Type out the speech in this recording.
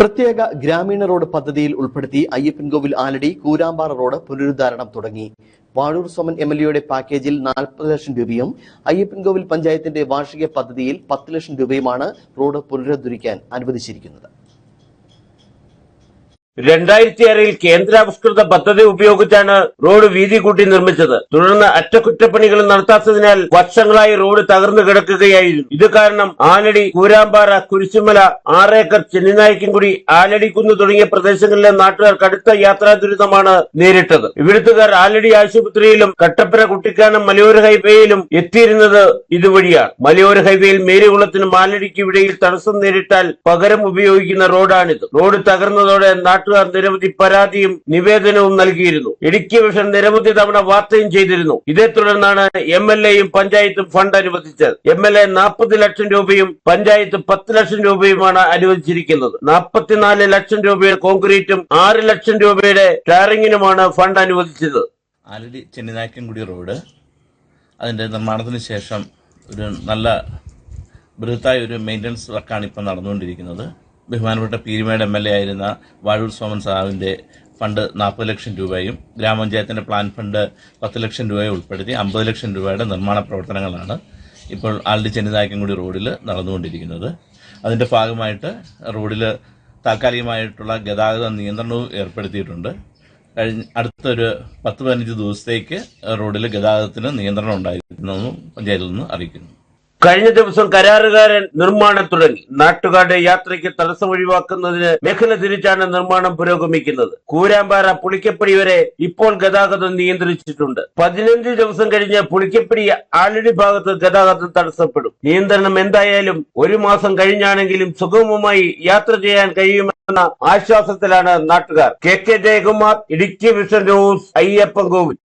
പ്രത്യേക ഗ്രാമീണ റോഡ് പദ്ധതിയിൽ ഉൾപ്പെടുത്തി അയ്യപ്പൻകോവിൽ ആലടി കൂരാമ്പാറ റോഡ് പുനരുദ്ധാരണം തുടങ്ങി. വാഴൂർ സോമൻ എം എൽ എയുടെ പാക്കേജിൽ നാൽപ്പത് ലക്ഷം രൂപയും അയ്യപ്പൻകോവിൽ പഞ്ചായത്തിന്റെ വാർഷിക പദ്ധതിയിൽ പത്ത് ലക്ഷം രൂപയുമാണ് റോഡ് പുനരുദ്ധരിക്കാൻ അനുവദിച്ചിരിക്കുന്നത്. രണ്ടായിരത്തി ആറിൽ കേന്ദ്രാവിഷ്കൃത പദ്ധതി ഉപയോഗിച്ചാണ് റോഡ് വീതി കൂട്ടി നിർമ്മിച്ചത്. തുടർന്ന് അറ്റകുറ്റപ്പണികൾ നടത്താത്തതിനാൽ വർഷങ്ങളായി റോഡ് തകർന്നു കിടക്കുകയായിരുന്നു. ഇത് കാരണം ആലടി കൂരാമ്പാറ കുരിശുമല ആറേക്കർ ചെന്നിനായ്ക്കൻകുടി ആലടിക്കുന്ന് തുടങ്ങിയ പ്രദേശങ്ങളിലെ നാട്ടുകാർ കടുത്ത യാത്രാ ദുരിതമാണ് നേരിട്ടത്. ഇവിടുത്തുകാർ ആലടി ആശുപത്രിയിലും കട്ടപ്പന കുട്ടിക്കാനം മലയോര ഹൈവേയിലും എത്തിയിരുന്നത് ഇതുവഴിയാണ്. മലയോര ഹൈവേയിൽ മേരികുളത്തിനും ആലടിക്കും ഇടയിൽ തടസ്സം നേരിട്ടാൽ പകരം ഉപയോഗിക്കുന്ന റോഡാണിത്. റോഡ് തകർന്നതോടെ നാട്ടുകാർ നിരവധി പരാതിയും നിവേദനവും നൽകിയിരുന്നു. ഇടുക്കി വിഷൻ നിരവധി തവണ വാർത്തയും ചെയ്തിരുന്നു. ഇതേ തുടർന്നാണ് എം എൽ എയും പഞ്ചായത്തും ഫണ്ട് അനുവദിച്ചത്. എം എൽ എ നാൽപ്പത് ലക്ഷം രൂപയും പഞ്ചായത്ത് പത്ത് ലക്ഷം രൂപയുമാണ് അനുവദിച്ചിരിക്കുന്നത്. നാൽപ്പത്തിനാല് ലക്ഷം രൂപയുടെ കോൺക്രീറ്റും ആറ് ലക്ഷം രൂപയുടെ ടാറിങ്ങിനുമാണ് ഫണ്ട് അനുവദിച്ചത്. ആലടി ചെന്നിനാക്കൻകുടി റോഡ്. അതിന്റെ നിർമ്മാണത്തിന് ശേഷം ഒരു നല്ല ബൃഹത്തായ ഒരു മെയിന്റനൻസ് വർക്കാണ് ഇപ്പം നടന്നുകൊണ്ടിരിക്കുന്നത്. ബഹുമാനപ്പെട്ട പീരുമേട് എം എൽ എ ആയിരുന്ന വാഴൂർ സോമൻ സാറിന്റെ ഫണ്ട് നാൽപ്പത് ലക്ഷം രൂപയും ഗ്രാമപഞ്ചായത്തിന്റെ പ്ലാൻ ഫണ്ട് പത്ത് ലക്ഷം രൂപയും ഉൾപ്പെടുത്തി അമ്പത് ലക്ഷം രൂപയുടെ നിർമ്മാണ പ്രവർത്തനങ്ങളാണ് ഇപ്പോൾ ആലടി ചെന്നിനായ്ക്കൻകുടി റോഡിൽ നടന്നുകൊണ്ടിരിക്കുന്നത്. അതിന്റെ ഭാഗമായിട്ട് റോഡിൽ താൽക്കാലികമായിട്ടുള്ള ഗതാഗത നിയന്ത്രണവും ഏർപ്പെടുത്തിയിട്ടുണ്ട്. കഴിഞ്ഞ അടുത്തൊരു പത്ത് പതിനഞ്ച് ദിവസത്തേക്ക് റോഡിൽ ഗതാഗതത്തിന് നിയന്ത്രണം ഉണ്ടായിരുന്നു പഞ്ചായത്തിൽ നിന്ന് അറിയിക്കുന്നു. കഴിഞ്ഞ ദിവസം കരാറുകാരൻ നിർമ്മാണം തുടങ്ങി. നാട്ടുകാരുടെ യാത്രയ്ക്ക് തടസ്സം ഒഴിവാക്കുന്നതിന് മേഖല തിരിച്ചാണ് നിർമ്മാണം പുരോഗമിക്കുന്നത്. കൂരാമ്പാറ പുളിക്കപ്പടി വരെ ഇപ്പോൾ ഗതാഗതം നിയന്ത്രിച്ചിട്ടുണ്ട്. പതിനഞ്ച് ദിവസം കഴിഞ്ഞ് പുളിക്കപ്പടി ആലടി ഭാഗത്ത് ഗതാഗതം തടസ്സപ്പെടും. നിയന്ത്രണം എന്തായാലും ഒരു മാസം കഴിഞ്ഞാണെങ്കിലും സുഗമമായി യാത്ര ചെയ്യാൻ കഴിയുമെന്ന ആശ്വാസത്തിലാണ് നാട്ടുകാർ. K K Jayakumar Idukki vision news Ayyappan Kovil.